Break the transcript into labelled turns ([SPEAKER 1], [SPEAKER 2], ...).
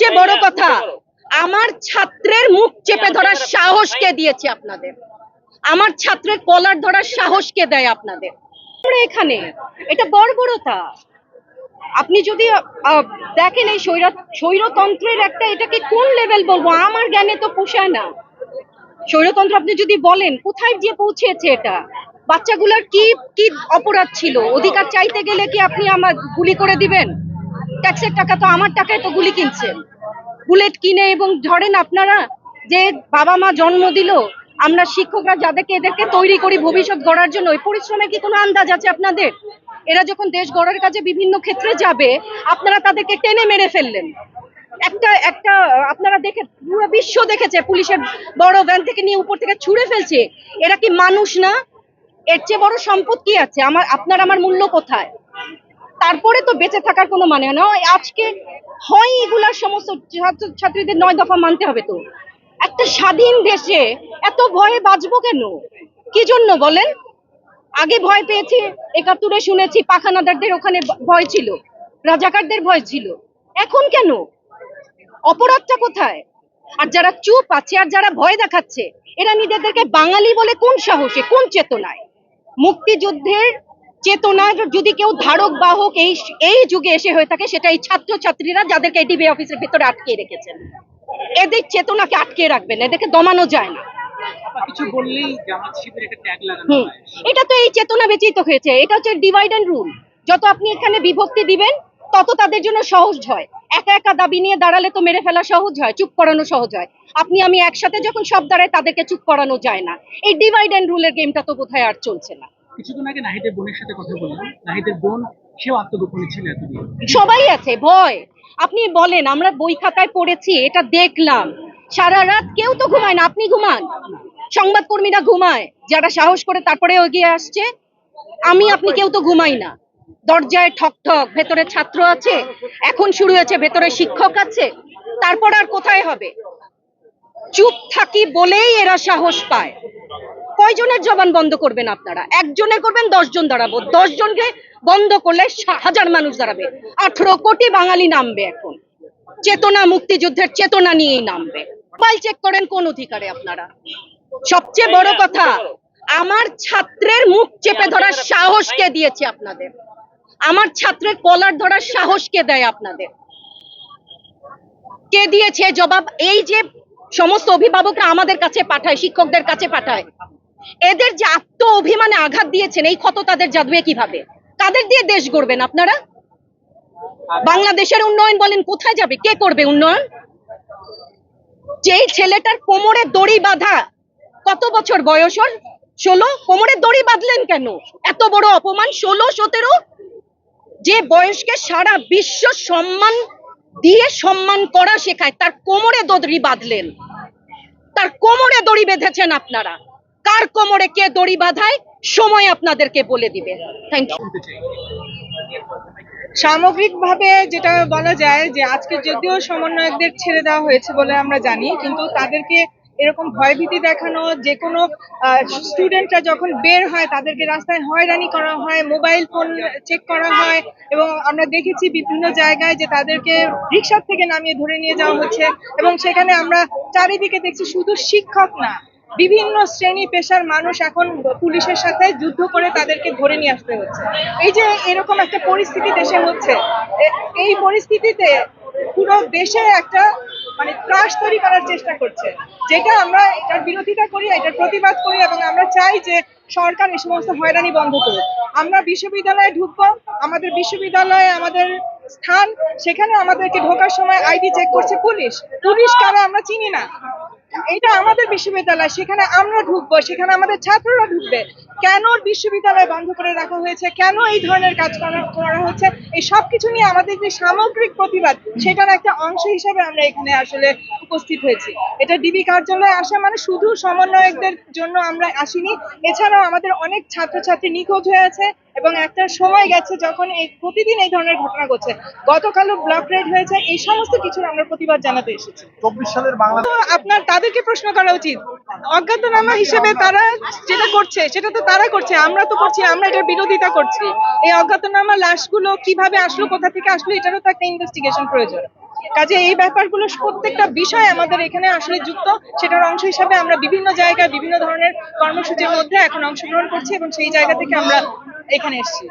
[SPEAKER 1] সবচেয়ে বড় কথা, আমার ছাত্রের মুখ চেপে ধরার সাহস কে দিয়েছে আপনাদের? আমার ছাত্রের কলার ধরার সাহস কে দেয় আপনাদের? এখানে, এটা বর্বরতা। আপনি যদি দেখেন এই স্বৈর, স্বৈরতন্ত্রের একটা, এটাকে কোন লেভেল বলব? আমার জ্ঞানে তো পোষায় না। স্বৈরতন্ত্র আপনি যদি বলেন, কোথায় গিয়ে পৌঁছেছে এটা? বাচ্চাগুলোর কি কি অপরাধ ছিল? অধিকার চাইতে গেলে কি আপনি আমার গুলি করে দিবেন? ট্যাক্সের টাকা তো আমার টাকায় তো গুলি কিনছেন বুলেট কিনে এবং ধরেন আপনারা যে বাবা মা জন্ম দিল, আমরা শিক্ষকরা যাদেরকে এদেরকে তৈরি করি ভবিষ্যৎ গড়ার জন্য, ওই পরিশ্রমের কি কোনো আন্দাজ আছে আপনাদের? এরা যখন দেশ গড়ার কাজে বিভিন্ন ক্ষেত্রে যাবে, আপনারা তাদেরকে টেনে মেরে ফেললেন। একটা একটা, আপনারা দেখে, পুরো বিশ্ব দেখেছে, পুলিশের বড় ভ্যান থেকে নিয়ে উপর থেকে ছুঁড়ে ফেলছে। এরা কি মানুষ না? এর চেয়ে বড় সম্পদ কি আছে? আমার, আপনার আমার মূল্য কোথায়? তারপরে তো বেঁচে থাকার কোনো মানে না। আজকে হয় এগুলার সমস্ত ছাত্র ছাত্রীদের নয় দফা মানতে হবে তো। একটা স্বাধীন দেশে এত ভয়ে বাঁচবো কেন? কি জন্য বলেন? আগে ভয় পেয়েছি, একাত্তরে শুনেছি, পাখানাদারদের ওখানে ভয় ছিল, রাজাকারদের ভয় ছিল। এখন কেন? অপরাধটা কোথায়? আর যারা চুপ আছে আর যারা ভয় দেখাচ্ছে, এরা নিজেদেরকে বাঙালি বলে কোন সাহসে, কোন চেতনায়? মুক্তিযুদ্ধের চেতনার যদি কেউ ধারক বাহক এই এই যুগে এসে হয়ে থাকে সেটা এই ছাত্র ছাত্রীরা যাদেরকে ডিবি অফিসের ভিতরে আটকে রেখেছেন। এদের চেতনাকে আটকে রাখবেন এদেরকে দমানো যায় না। এটা তো এই চেতনা বেঁচেই তো হয়েছে এটা হচ্ছে ডিভাইড অ্যান্ড রুল যত আপনি এখানে বিভক্তি দিবেন তত তাদের জন্য সহজ হয়। একা একা দাবি নিয়ে দাঁড়ালে তো মেরে ফেলা সহজ হয় চুপ করানো সহজ হয়। আপনি আমি একসাথে যখন সব দাঁড়ায় তাদেরকে চুপ করানো যায় না। এই ডিভাইড অ্যান্ড রুলের গেমটা তো বোধহয় আর চলছে না।
[SPEAKER 2] কিছুদিন আগে নাহিদের বোনের সাথে কথা বললাম। নাহিদের বোন, সেও আত্মগোপনে ছিল এতদিন।
[SPEAKER 1] সবাই আছে, ভয়। আপনি বলেন, আমরা বই খাতায় পড়েছি, এটা দেখলাম। সারা রাত কেউ তো ঘুমায় না, আপনি ঘুমান। সংবাদকর্মীরা ঘুমায়, যারা সাহস করে তারপরে এগিয়ে আসছে। আমি, আপনি কেউ তো ঘুমাই না। দরজায় ঠক ঠক, ভেতরে ছাত্র আছে, এখন শুরু হয়েছে, ভেতরে শিক্ষক আছে। তারপর আর কোথায় হবে? চুপ থাকি বলেই এরা সাহস পায়। কয়জনের জবান বন্ধ করবেন আপনারা? একজনের করবেন দশ জন দাঁড়াবো। দশ জনকে বন্ধ করলে হাজার মানুষ দাঁড়াবে। আঠারো কোটি বাঙালি নামবে এখন। চেতনা মুক্তিযুদ্ধের চেতনা নিয়েই নামবে। মোবাইল চেক করেন কোন অধিকারে আপনারা? সবচেয়ে বড় কথা, আমার ছাত্রের মুখ চেপে ধরার সাহস কে দিয়েছে আপনাদের? আমার ছাত্রের কলার ধরার সাহস কে দেয় আপনাদের? কে দিয়েছে জবাব? এই যে সমস্ত অভিভাবকরা আমাদের কাছে পাঠায়, শিক্ষকদের কাছে পাঠায় এদের যে আত্ম অভিমানে আঘাত দিয়েছেন, এই ক্ষত তাদের যাবে কীভাবে? কাদের দিয়ে দেশ গড়বেন আপনারা? বাংলাদেশের উন্নয়ন বলেন, কোথায় যাবে? কে করবে উন্নয়ন? যেই ছেলেটার কোমরে দড়ি বাঁধা, কত বছর বয়স ওর? ষোলো? কোমরে দড়ি বাঁধলেন কেন? এত বড় অপমান? ষোলো, সতেরো? যে বয়সকে সারা বিশ্ব সম্মান দিয়ে সম্মান করা শেখায়, তার কোমরে দড়ি বাঁধলেন। তার কোমরে দড়ি বেঁধেছেন আপনারা। কার কোমরে কে দড়ি বাঁধায়, সময় আপনাদেরকে বলে দিবে। থ্যাংক ইউ
[SPEAKER 3] সামগ্রিকভাবে যেটা বলা যায় যে আজকে যদিও সমন্বয়কদের ছেড়ে দেওয়া হয়েছে বলে আমরা জানি, কিন্তু তাদেরকে এরকম ভয়ভীতি দেখানো, যে কোনো স্টুডেন্টরা যখন বের হয়, তাদেরকে রাস্তায় হয়রানি করা হয় মোবাইল ফোন চেক করা হয় এবং আমরা দেখেছি বিভিন্ন জায়গায় যে তাদেরকে রিক্সার থেকে নামিয়ে ধরে নিয়ে যাওয়া হচ্ছে এবং সেখানে আমরা চারিদিকে দেখছি শুধু শিক্ষক না বিভিন্ন শ্রেণি পেশার মানুষ এখন পুলিশের সাথে যুদ্ধ করে তাদেরকে ধরে নিয়ে আসতে হচ্ছে। এই যে এরকম একটা পরিস্থিতি দেশে হচ্ছে এই পরিস্থিতিতে পুরো দেশে একটা মানে ত্রাস তৈরি করার চেষ্টা করছে। যেটা আমরা এটার বিরোধিতা করি, এটার প্রতিবাদ করি এবং আমরা চাই যে সরকার এই সমস্ত হয়রানি বন্ধ করুক। আমরা বিশ্ববিদ্যালয়ে ঢুকবো, আমাদের বিশ্ববিদ্যালয়ে আমাদের স্থান, সেখানে আমাদেরকে ঢোকার সময় আইডি চেক করছে পুলিশ। পুলিশ কারা আমরা চিনি না। এটা আমাদের বিশ্ববিদ্যালয়, সেখানে আমরা ঢুকবো, সেখানে আমাদের ছাত্ররা ঢুকবে। কেন বিশ্ববিদ্যালয় বন্ধ করে রাখা হয়েছে? কেন এই ধরনের কাজ করা হচ্ছে? এই সব কিছু নিয়ে আমাদের যে সামগ্রিক প্রতিবাদ, সেটার একটা অংশ হিসেবে আমরা এখানে আসলে উপস্থিত হয়েছি। এটা ডিবি কার্যালয়ে আসা মানে শুধু সমন্বয়কদের জন্য আমরা আসিনি। এছাড়াও আমাদের অনেক ছাত্রছাত্রী নিখোঁজ হয়ে আছে। এবং একটা সময় গেছে যখন এই প্রতিদিন এই ধরনের ঘটনা ঘটছে। গতকালও ব্লক রেড হয়েছে এই সমস্ত কিছুর আমরা প্রতিবাদ জানাতে এসেছি।
[SPEAKER 4] চব্বিশ সালের
[SPEAKER 3] তো আপনার তাদেরকে প্রশ্ন করা উচিত। অজ্ঞাতনামা হিসেবে তারা যেটা করছে সেটা তো তারা করছে আমরা তো করছি আমরা এটার বিরোধিতা করছি। এই অজ্ঞাতনামা লাশগুলো কীভাবে আসলো কোথা থেকে আসলো এটারও তো একটা ইনভেস্টিগেশন প্রয়োজন। কাজে এই ব্যাপারগুলো প্রত্যেকটা বিষয় আমাদের এখানে আসলে যুক্ত। সেটার অংশ হিসাবে আমরা বিভিন্ন জায়গায় বিভিন্ন ধরনের কর্মসূচির মধ্যে এখন অংশগ্রহণ করছি এবং সেই জায়গা থেকে আমরা এখানে এসেছি।